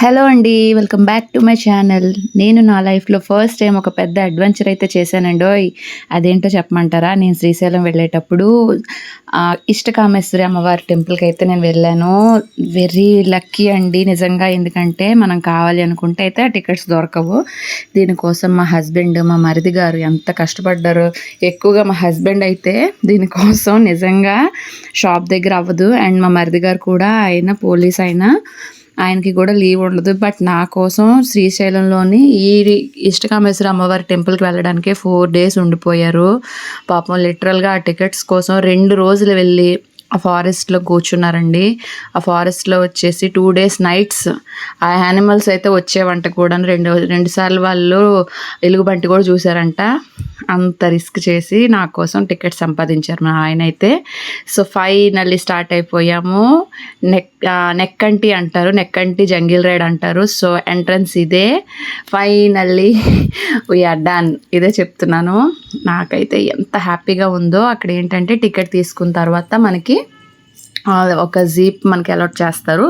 Hello అండి welcome back to my channel నేను నా లైఫ్లో ఫస్ట్ టైం ఒక పెద్ద అడ్వెంచర్ అయితే చేశానండి. ఓయ్ అదేంటో చెప్పమంటారా? నేను శ్రీశైలం వెళ్ళేటప్పుడు ఇష్టకామేశ్వరి అమ్మవారి టెంపుల్కి అయితే నేను వెళ్ళాను. వెరీ లక్కీ అండి నిజంగా. ఎందుకంటే మనం కావాలి అనుకుంటే అయితే టికెట్స్ దొరకవు. దీనికోసం మా హస్బెండ్ మా మరిది గారు ఎంత కష్టపడ్డారు ఎక్కువగా మా హస్బెండ్ అయితే దీనికోసం నిజంగా షాప్ దగ్గర అవ్వదు. అండ్ మా మరిది గారు కూడా ఆయన పోలీస్ అయినా ఆయనకి కూడా లీవ్ ఉండదు. బట్ నా కోసం శ్రీశైలంలోని ఈ ఇష్టకామేశ్వర అమ్మవారి టెంపుల్కి వెళ్ళడానికి ఫోర్ డేస్ ఉండిపోయారు. పాపం లిటరల్గా ఆ టికెట్స్ కోసం రెండు రోజులు వెళ్ళి ఆ ఫారెస్ట్లో కూర్చున్నారండి. ఆ ఫారెస్ట్లో వచ్చేసి టూ డేస్ నైట్స్ ఆ యానిమల్స్ అయితే వచ్చేవంట కూడా రెండు రెండు సార్లు వాళ్ళు ఎలుగుబంటి కూడా చూసారంట అంత రిస్క్ చేసి నా కోసం టికెట్ సంపాదించారు మా ఆయన అయితే. సో ఫైనల్లీ స్టార్ట్ అయిపోయాము. నెక్ నెక్కంటి అంటారు నెక్కంటి జంగిల్ రైడ్ అంటారు. సో ఎంట్రన్స్ ఇదే. ఫైనల్లీ వీఆర్ డన్ ఇదే చెప్తున్నాను. నాకైతే ఎంత హ్యాపీగా ఉందో. అక్కడ ఏంటంటే టికెట్ తీసుకున్న తర్వాత మనకి ఒక జీప్ మనకి అలాట్ చేస్తారు.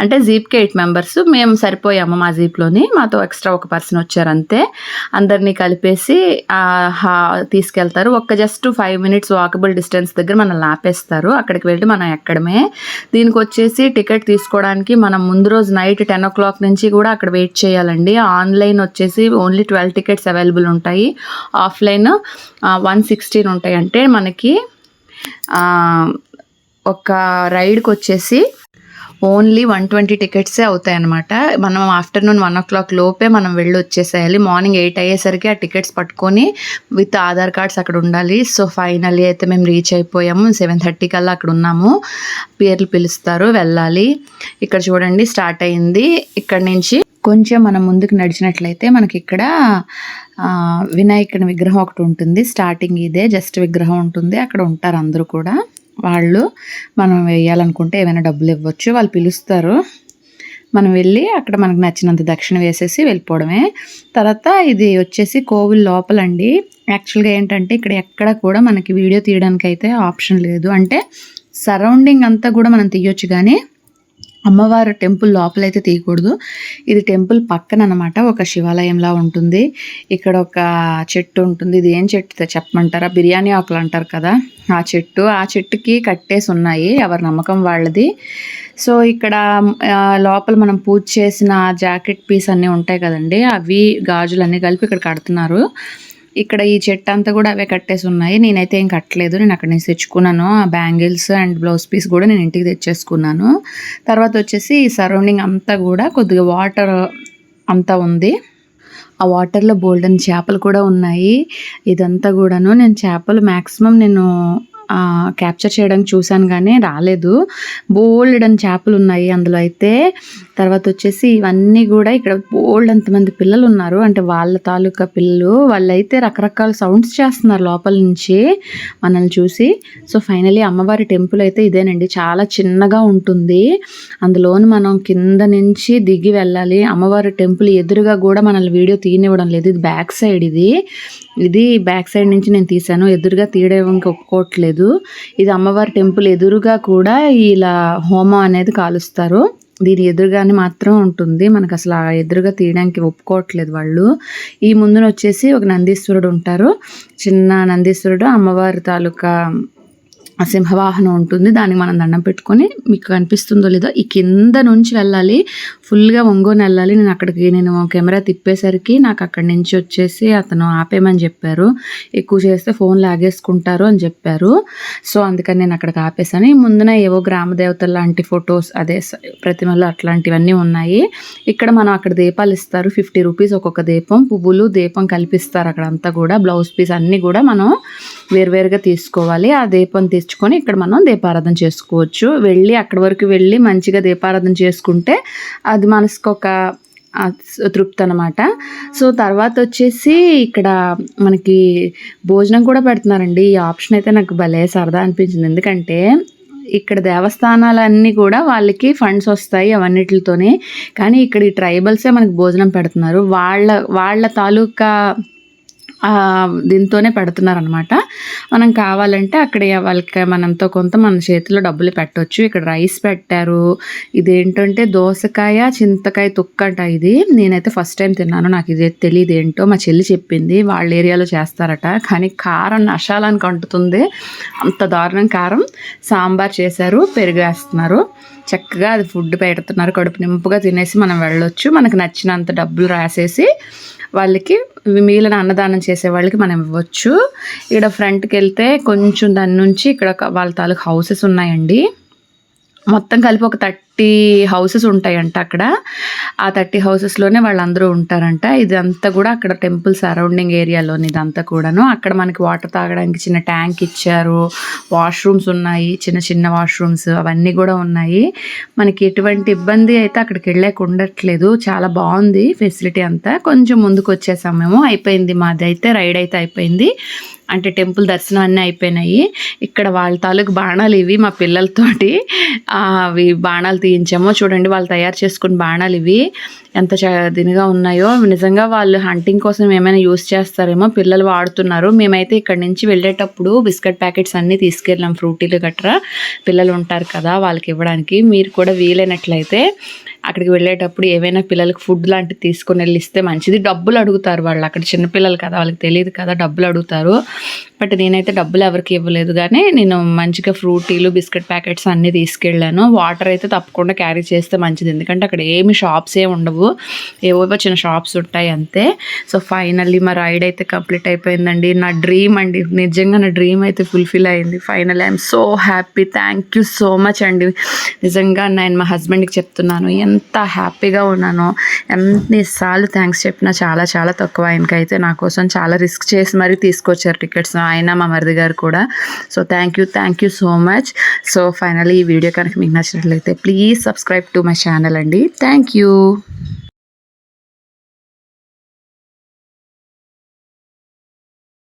అంటే జీప్కి ఎయిట్ మెంబర్స్ మేము సరిపోయాము మా జీప్లోని మాతో ఎక్స్ట్రా ఒక పర్సన్ వచ్చారు అంతే. అందరినీ కలిపేసి తీసుకెళ్తారు. ఒక్క just five minutes walkable distance దగ్గర మనల్ని ఆపేస్తారు. అక్కడికి వెళ్ళి మనం ఎక్కడమే. దీనికి వచ్చేసి టికెట్ తీసుకోవడానికి మనం ముందు రోజు నైట్ టెన్ ఓ క్లాక్ నుంచి కూడా అక్కడ వెయిట్ చేయాలండి. ఆన్లైన్ వచ్చేసి ఓన్లీ ట్వెల్వ్ టికెట్స్ అవైలబుల్ ఉంటాయి. ఆఫ్లైన్ వన్ సిక్స్టీన్ ఉంటాయి. అంటే మనకి ఒక రైడ్కి వచ్చేసి ఓన్లీ వన్ ట్వంటీ టికెట్సే అవుతాయి అనమాట మనం ఆఫ్టర్నూన్ వన్ ఓ క్లాక్ లోపే మనం వెళ్ళి వచ్చేసేయాలి. మార్నింగ్ ఎయిట్ అయ్యేసరికి ఆ టికెట్స్ పట్టుకొని విత్ ఆధార్ కార్డ్స్ అక్కడ ఉండాలి. సో ఫైనల్లీ అయితే మేము రీచ్ అయిపోయాము. సెవెన్ థర్టీ కల్లా అక్కడ ఉన్నాము. పేర్లు పిలుస్తారు వెళ్ళాలి. ఇక్కడ చూడండి స్టార్ట్ అయింది. ఇక్కడ నుంచి కొంచెం మనం ముందుకు నడిచినట్లయితే మనకి ఇక్కడ వినాయకుని విగ్రహం ఒకటి ఉంటుంది. స్టార్టింగ్ ఇదే జస్ట్ విగ్రహం ఉంటుంది. అక్కడ ఉంటారు అందరూ కూడా. వాళ్ళు మనం వేయాలనుకుంటే ఏమైనా డబ్బులు ఇవ్వచ్చు వాళ్ళు పిలుస్తారు. మనం వెళ్ళి అక్కడ మనకు నచ్చినంత దక్షిణ వేసేసి వెళ్ళిపోవడమే. తర్వాత ఇది వచ్చేసి కోవిల్ లోపలండి. యాక్చువల్గా ఏంటంటే ఇక్కడ ఎక్కడ కూడా మనకి వీడియో తీయడానికి అయితే ఆప్షన్ లేదు. అంటే సరౌండింగ్ అంతా కూడా మనం తీయొచ్చు కానీ అమ్మవారు టెంపుల్ లోపలైతే తీయకూడదు. ఇది టెంపుల్ పక్కన అనమాట ఒక శివాలయంలా ఉంటుంది. ఇక్కడ ఒక చెట్టు ఉంటుంది. ఇది ఏం చెట్టు చెప్పమంటారా? బిర్యానీ ఆకులు అంటారు కదా. ఆ చెట్టు ఆ చెట్టుకి కట్టేసి ఉన్నాయి. ఎవరి నమ్మకం వాళ్ళది. సో ఇక్కడ లోపల మనం పూజ చేసిన జాకెట్ పీస్ అన్నీ ఉంటాయి కదండి. అవి గాజులు అన్నీ కలిపి ఇక్కడ కడుతున్నారు. ఇక్కడ ఈ చెట్టు అంతా కూడా అవే కట్టేసి ఉన్నాయి. నేనైతే ఏం కట్టలేదు. నేను అక్కడ నుంచి తెచ్చుకున్నాను. ఆ బ్యాంగిల్స్ అండ్ బ్లౌజ్ పీస్ కూడా నేను ఇంటికి తెచ్చేసుకున్నాను. తర్వాత వచ్చేసి ఈ సరౌండింగ్ అంతా కూడా కొద్దిగా వాటర్ అంతా ఉంది. ఆ వాటర్లో బోల్డెన్ చేపలు కూడా ఉన్నాయి. ఇదంతా కూడాను నేను చేపలు మ్యాక్సిమం నేను క్యాప్చర్ చేయడానికి చూశాను కానీ రాలేదు. బోల్డ్ అని చేపలు ఉన్నాయి అందులో అయితే. తర్వాత వచ్చేసి ఇవన్నీ కూడా ఇక్కడ బోల్డ్ అంతమంది పిల్లలు ఉన్నారు. అంటే వాళ్ళ తాలూకా పిల్లలు. వాళ్ళైతే రకరకాల సౌండ్స్ చేస్తున్నారు లోపల నుంచి మనల్ని చూసి. సో ఫైనలీ అమ్మవారి టెంపుల్ అయితే ఇదేనండి. చాలా చిన్నగా ఉంటుంది. అందులోని మనం కింద నుంచి దిగి వెళ్ళాలి. అమ్మవారి టెంపుల్ ఎదురుగా కూడా మనల్ని వీడియో తీయనివ్వడం లేదు. ఇది బ్యాక్ సైడ్ ఇది. ఇది బ్యాక్ సైడ్ నుంచి నేను తీశాను. ఎదురుగా తీయడానికి ఒప్పుకోవట్లేదు. ఇది అమ్మవారి టెంపుల్ ఎదురుగా కూడా ఇలా హోమం అనేది కాలుస్తారు. దీని ఎదురుగానే మాత్రం ఉంటుంది. మనకు అసలు ఆ ఎదురుగా తీయడానికి ఒప్పుకోవట్లేదు వాళ్ళు. ఈ ముందున వచ్చేసి ఒక నందీశ్వరుడు ఉంటారు. చిన్న నందీశ్వరుడు అమ్మవారి తాలూకా సింహవాహనం ఉంటుంది. దానికి మనం దండం పెట్టుకొని మీకు కనిపిస్తుందో లేదో ఈ కింద నుంచి వెళ్ళాలి. ఫుల్గా ఒంగోని వెళ్ళాలి. నేను అక్కడికి నేను కెమెరా తిప్పేసరికి నాకు అక్కడి నుంచి వచ్చేసి అతను ఆపేయమని చెప్పారు. ఎక్కువ చేస్తే ఫోన్ లాగేసుకుంటారు అని చెప్పారు. సో అందుకని నేను అక్కడికి ఆపేసాను ముందున ఏవో గ్రామ దేవతల లాంటి ఫొటోస్ అదే స- ప్రతిమలు అట్లాంటివన్నీ ఉన్నాయి. ఇక్కడ మనం అక్కడ దీపాలు ఇస్తారు. ఫిఫ్టీ రూపీస్ ఒక్కొక్క దీపం. పువ్వులు దీపం కల్పిస్తారు అక్కడ అంతా కూడా. బ్లౌజ్ పీస్ అన్నీ కూడా మనం వేరువేరుగా తీసుకోవాలి. ఆ దీపం తెచ్చుకొని ఇక్కడ మనం దీపారాధన చేసుకోవచ్చు. వెళ్ళి అక్కడి వరకు వెళ్ళి మంచిగా దీపారాధన చేసుకుంటే అది మనసుకు ఒక తృప్తి అనమాట సో తర్వాత వచ్చేసి ఇక్కడ మనకి భోజనం కూడా పెడుతున్నారండి. ఈ ఆప్షన్ అయితే నాకు భలే సరదా అనిపించింది. ఎందుకంటే ఇక్కడ దేవస్థానాలన్నీ కూడా వాళ్ళకి ఫండ్స్ వస్తాయి అవన్నిటితోనే. కానీ ఇక్కడ ఈ ట్రైబల్సే మనకి భోజనం పెడుతున్నారు. వాళ్ళ వాళ్ళ తాలూకా దీంతోనే పెడుతున్నారనమాట మనం కావాలంటే అక్కడ వాళ్ళకి మనంతో కొంత మన చేతిలో డబ్బులు పెట్టవచ్చు ఇక్కడ రైస్ పెట్టారు. ఇదేంటంటే దోసకాయ చింతకాయ తొక్కట ఇది. నేనైతే ఫస్ట్ టైం తిన్నాను. నాకు ఇది తెలియదు ఏంటో మా చెల్లి చెప్పింది. వాళ్ళ ఏరియాలో చేస్తారట. కానీ కారం నషాలానికి అంటుతుంది. అంత దారుణం కారం. సాంబార్ చేశారు. పెరుగు వేస్తున్నారు. చక్కగా అది ఫుడ్ పెడుతున్నారు. కడుపు నింపుగా తినేసి మనం వెళ్ళొచ్చు. మనకు నచ్చినంత డబ్బులు రాసేసి వాళ్ళకి మిగిలిన అన్నదానం చేసే వాళ్ళకి మనం ఇవ్వచ్చు. ఇక్కడ ఫ్రంట్కి వెళ్తే కొంచెం దాని నుంచి ఇక్కడ వాళ్ళ తాలూకు హౌసెస్ ఉన్నాయండి. మొత్తం కలిపి ఒక థర్టీ థర్టీ హౌసెస్ ఉంటాయంట అక్కడ. ఆ థర్టీ హౌసెస్లోనే వాళ్ళందరూ ఉంటారంట. ఇదంతా కూడా అక్కడ టెంపుల్ సరౌండింగ్ ఏరియాలోని ఇదంతా కూడాను. అక్కడ మనకి వాటర్ తాగడానికి చిన్న ట్యాంక్ ఇచ్చారు. వాష్రూమ్స్ ఉన్నాయి. చిన్న చిన్న వాష్రూమ్స్ అవన్నీ కూడా ఉన్నాయి. మనకి ఎటువంటి ఇబ్బంది అయితే అక్కడికి వెళ్ళాక ఉండట్లేదు. చాలా బాగుంది ఫెసిలిటీ అంతా. కొంచెం ముందుకు వచ్చేసాం మేము. అయిపోయింది మాది అయితే. రైడ్ అయితే అయిపోయింది. అంటే టెంపుల్ దర్శనం అన్నీ అయిపోయినాయి. ఇక్కడ వాళ్ళ తాలూకు బాణాలు ఇవి మా పిల్లలతోటి. అవి బాణాలు తీయించామో చూడండి వాళ్ళు తయారు చేసుకున్న బాణాలు ఇవి. ఎంత చ- దీనిగా ఉన్నాయో. నిజంగా వాళ్ళు హంటింగ్ కోసం ఏమైనా యూస్ చేస్తారేమో. పిల్లలు వాడుతున్నారు. మేమైతే ఇక్కడ నుంచి వెళ్ళేటప్పుడు బిస్కెట్ ప్యాకెట్స్ అన్నీ తీసుకెళ్ళాం ఫ్రూటీలు గట్రా. పిల్లలు ఉంటారు కదా వాళ్ళకి ఇవ్వడానికి. మీరు కూడా వీలైనట్లయితే అక్కడికి వెళ్ళేటప్పుడు ఏవైనా పిల్లలకి ఫుడ్ లాంటివి తీసుకొని వెళ్ళి ఇస్తే మంచిది. డబ్బులు అడుగుతారు వాళ్ళు. అక్కడ చిన్నపిల్లలు కదా వాళ్ళకి తెలియదు కదా డబ్బులు అడుగుతారు. బట్ నేనైతే డబ్బులు ఎవరికి ఇవ్వలేదు. కానీ నేను మంచిగా ఫ్రూటీలు బిస్కెట్ ప్యాకెట్స్ అన్నీ తీసుకెళ్ళాను. వాటర్ అయితే తప్పకుండా క్యారీ చేస్తే మంచిది. ఎందుకంటే అక్కడ ఏమి షాప్స్ ఏ ఉండవు. ఏవో చిన్న షాప్స్ ఉంటాయి అంతే. సో ఫైనల్లీ మా రైడ్ అయితే కంప్లీట్ అయిపోయిందండి. నా డ్రీమ్ అండి. నిజంగా నా డ్రీమ్ అయితే ఫుల్ఫిల్ అయింది. Final I'm so happy. Thank you so much అండి. నిజంగా నేను మా హస్బెండ్కి చెప్తున్నాను. ఎంత హ్యాపీగా ఉన్నానో ఎన్నిసార్లు థ్యాంక్స్ చెప్పినా చాలా చాలా తక్కువ. ఆయనకైతే నా కోసం చాలా రిస్క్ చేసి మరీ తీసుకొచ్చారు టికెట్స్ ఆయన మా మరిది గారు కూడా. So thank you thank you so much. So finally ఈ వీడియో కనుక మీకు నచ్చినట్లయితే please subscribe to my channel అండి. Thank you.